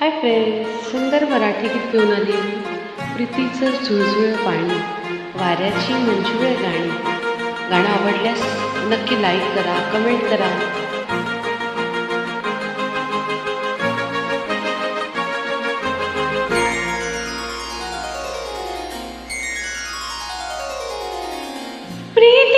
Hi friends सुंदर मराठी गीत घेऊन आली. प्रीतीचं झुळझुळ पाणी वाऱ्याची मंजुळ गाणी. गाणं आवडल्यास नक्की लाईक करा कमेंट करा. प्रीती!